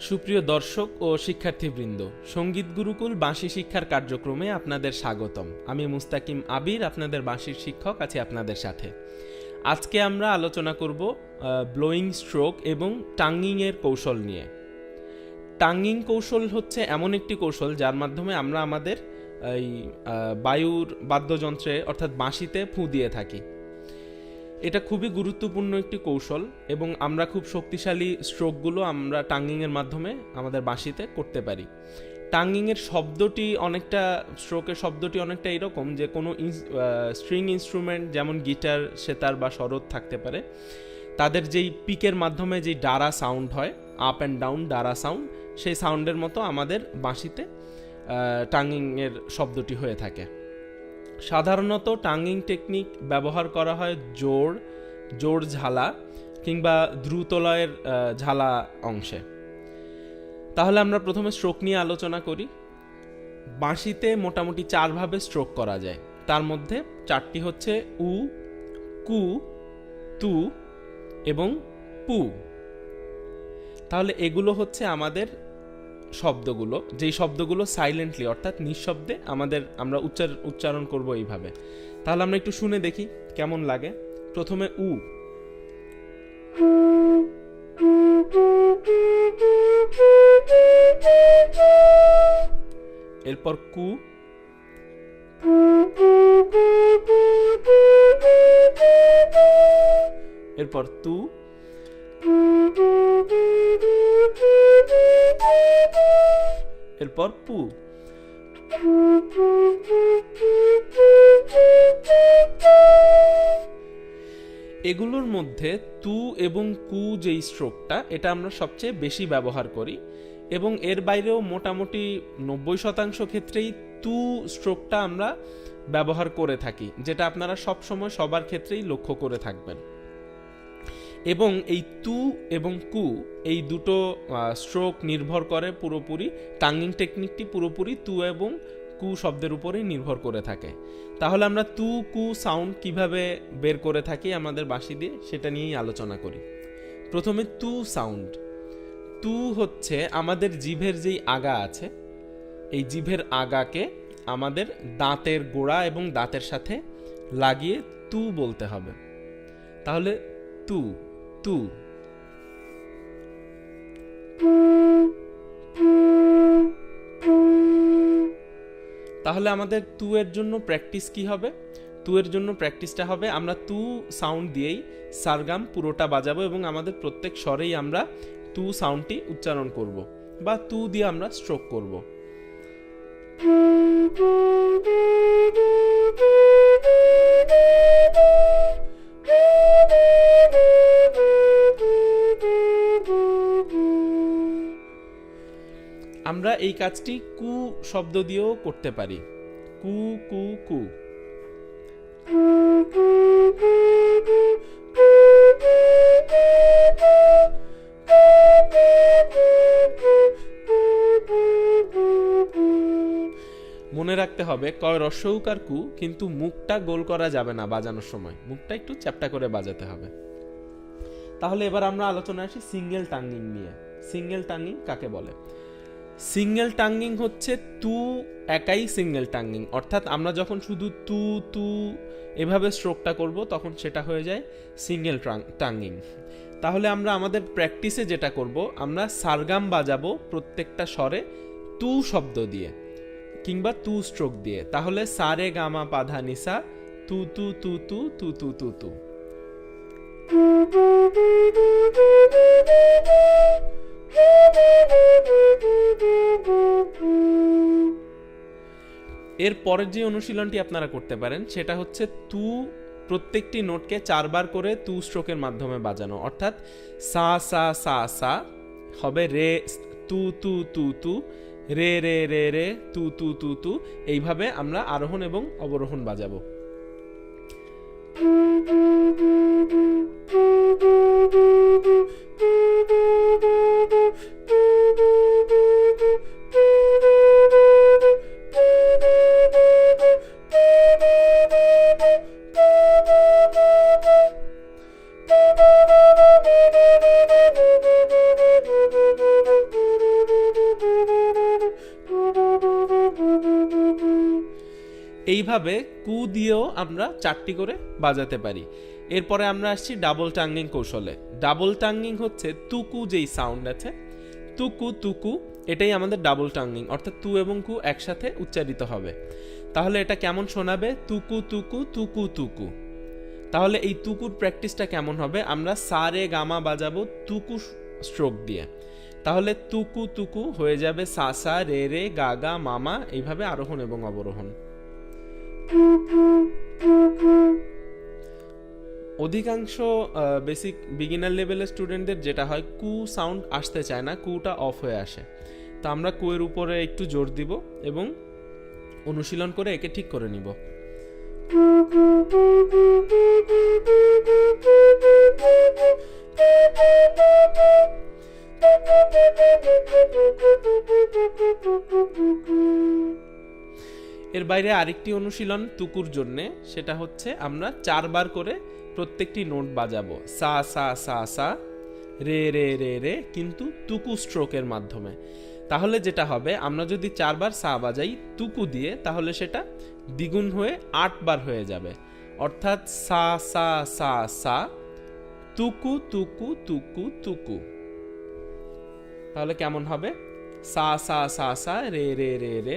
সুপ্রিয় দর্শক ও শিক্ষার্থীবৃন্দ, সংগীত গুরুকুল বাঁশি শিক্ষার কার্যক্রমে আপনাদের স্বাগতম। আমি মুস্তাকিম আবির, আপনাদের বাঁশির শিক্ষক, আছি আপনাদের সাথে। আজকে আমরা আলোচনা করব ব্লোয়িং স্ট্রোক এবং টাঙ্গিং এর কৌশল নিয়ে। টাঙ্গিং কৌশল হচ্ছে এমন একটি কৌশল যার মাধ্যমে আমরা আমাদের এই বায়ুর বাদ্যযন্ত্রে, অর্থাৎ বাঁশিতে ফু দিয়ে থাকি। এটা খুবই গুরুত্বপূর্ণ একটি কৌশল এবং আমরা খুব শক্তিশালী স্ট্রোকগুলো আমরা টাঙ্গিংয়ের মাধ্যমে আমাদের বাঁশিতে করতে পারি। টাঙ্গিংয়ের শব্দটি অনেকটা, স্ট্রোকের শব্দটি অনেকটা এরকম যে কোনো স্ট্রিং ইনস্ট্রুমেন্ট যেমন গিটার, সেতার বা শরৎ থাকতে পারে, তাদের যেই পিকের মাধ্যমে যেই ডারা সাউন্ড হয়, আপ অ্যান্ড ডাউন ডারা সাউন্ড, সেই সাউন্ডের মতো আমাদের বাঁশিতে টাঙ্গিংয়ের শব্দটি হয়ে থাকে। সাধারণত টাঙ্গিং টেকনিক ব্যবহার করা হয় জোর জোর ঝালা কিংবা দ্রুতলয়ের ঝালা অংশে। তাহলে আমরা প্রথমে স্ট্রোক নিয়ে আলোচনা করি। বাঁশিতে মোটামুটি চারভাবে স্ট্রোক করা যায়। তার মধ্যে চারটি হচ্ছে উ, কু, তু এবং পু। তাহলে এগুলো হচ্ছে আমাদের শব্দগুলো, যেই শব্দগুলো সাইলেন্টলি অর্থাৎ নিঃশব্দে আমাদের, আমরা উচ্চার, উচ্চারণ করব এইভাবে। তাহলে আমরা একটু শুনে দেখি কেমন লাগে। প্রথমে উ। এরপর কু। এরপর তু। এরপর পু। এগুলোর মধ্যে তু এবং কু যেই স্ট্রোকটা, এটা আমরা সবচেয়ে বেশি ব্যবহার করি এবং এর বাইরেও মোটামুটি নব্বই শতাংশ ক্ষেত্রেই তু স্ট্রোকটা আমরা ব্যবহার করে থাকি, যেটা আপনারা সব সময় সবার ক্ষেত্রেই লক্ষ্য করে থাকবেন। এবং এই তু এবং কু, এই দুটো স্ট্রোক নির্ভর করে পুরোপুরি, টাঙ্গিং টেকনিকটি পুরোপুরি তু এবং কু শব্দের উপরেই নির্ভর করে থাকে। তাহলে আমরা তু, কু সাউন্ড কীভাবে বের করে থাকি আমাদের বাঁশি দিয়ে, সেটা নিয়েই আলোচনা করি। প্রথমে তু সাউন্ড তু হচ্ছে আমাদের জিভের যেই আগা আছে, এই জিভের আগাকে আমাদের দাঁতের গোড়া এবং দাঁতের সাথে লাগিয়ে তু বলতে হবে। তাহলে তু তু তাহলে আমাদের তু এর জন্য প্র্যাকটিস কি হবে? তু এর জন্য প্র্যাকটিসটা হবে, আমরা তু সাউন্ড দিয়েই সারগাম পুরোটা বাজাবো এবং আমাদের প্রত্যেক স্বরেই আমরা তু সাউন্ডটি উচ্চারণ করব বা তু দিয়ে আমরা স্ট্রোক করব। আমরা এই কাজটি কু শব্দ দিয়েও করতে পারি। কু কু কু। মনে রাখতে হবে, কয় রস্যৌকার কু, কিন্তু মুখটা গোল করা যাবে না বাজানোর সময়। মুখটা একটু চ্যাপটা করে বাজাতে হবে। তাহলে এবার আমরা আলোচনা আসি সিঙ্গেল টাঙ্গিং নিয়ে। সিঙ্গেল টাঙ্গিং কাকে বলে? সিঙ্গেল টাঙ্গিং হচ্ছে তু একাই সিঙ্গেল টাঙ্গিং। অর্থাৎ আমরা যখন শুধু তু তু এভাবে স্ট্রোকটা করব, তখন সেটা হয়ে যায় সিঙ্গেল টাঙ্গিং। তাহলে আমরা আমাদের প্র্যাকটিসে যেটা করব, আমরা সারগাম বাজাবো প্রত্যেকটা স্বরে তু শব্দ দিয়ে কিংবা তু স্ট্রোক দিয়ে। তাহলে সারে গামা পাধা নিসা, তু তু তু তু তু তু তু তু। এর পরের যে অনুশীলনটি আপনারা করতে পারেন, সেটা হচ্ছে তু প্রত্যেকটি নোটকে চারবার করে তু স্ট্রোকের মাধ্যমে বাজানো। অর্থাৎ সা সা সা সা হবে রে, তু তু তু তু, রে রে রে রে, তু তু তু তু, এইভাবে আমরা আরোহণ এবং অবরোহণ বাজাবো। এইভাবে কু দিয়েও আমরা চারটি করে বাজাতে পারি। এরপরে আমরা আসছি ডাবল টাঙ্গিং কৌশলে। ডাবল টাঙ্গিং হচ্ছে তুকু যেই সাউন্ড আছে, তুকু তুকু, এটাই আমাদের ডাবল টাঙ্গিং, অর্থাৎ তু এবং কু একসাথে উচ্চারিত হবে। তাহলে এটা কেমন শোনাবে? তুকু তুকু তুকু তুকু। তাহলে এই তুকুর প্র্যাকটিসটা কেমন হবে? আমরা সা রে গামা বাজাবো তুকু স্ট্রোক দিয়ে। তাহলে তুকু তুকু হয়ে যাবে সা সা, রে রে, গা গা মামা এইভাবে আরোহণ এবং অবরোহণ। অধিকাংশ বেসিক বিগিনার লেভেলের স্টুডেন্টদের যেটা হয়, কু সাউন্ড আসতে চায় না, কুটা অফ হয়ে আসে। তো আমরা কুয়ের উপরে একটু জোর দিব এবং অনুশীলন করে একে ঠিক করে নিব। এর বাইরে আরেকটি অনুশীলন তুকুর জন্যে, সেটা হচ্ছে আমরা চারবার করে প্রত্যেকটি নোট বাজাবো। সা সা সা সা, রে রে রে রে, কিন্তু তুকু স্ট্রোকের মাধ্যমে। তাহলে যেটা হবে, আমরা যদি চারবার সা বাজাই তুকু দিয়ে, তাহলে সেটা দ্বিগুণ হয়ে আটবার হয়ে যাবে। অর্থাৎ সা সা সা সা, তুকু তুকু তুকু তুকু। তাহলে কেমন হবে? সা সা সা সা, রে রে রে রে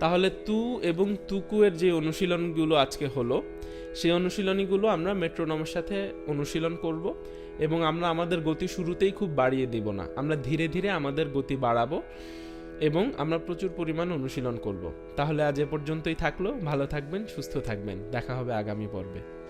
তাহলে তু এবং তুকু এর যে অনুশীলনগুলো আজকে হলো, সেই অনুশীলনীগুলো আমরা মেট্রোনমের সাথে অনুশীলন করব এবং আমরা আমাদের গতি শুরুতেই খুব বাড়িয়ে দিব না। আমরা ধীরে ধীরে আমাদের গতি বাড়াবো এবং আমরা প্রচুর পরিমাণ অনুশীলন করব। তাহলে আজ এ পর্যন্তই থাকল। ভালো থাকবেন, সুস্থ থাকবেন। দেখা হবে আগামী পর্বে।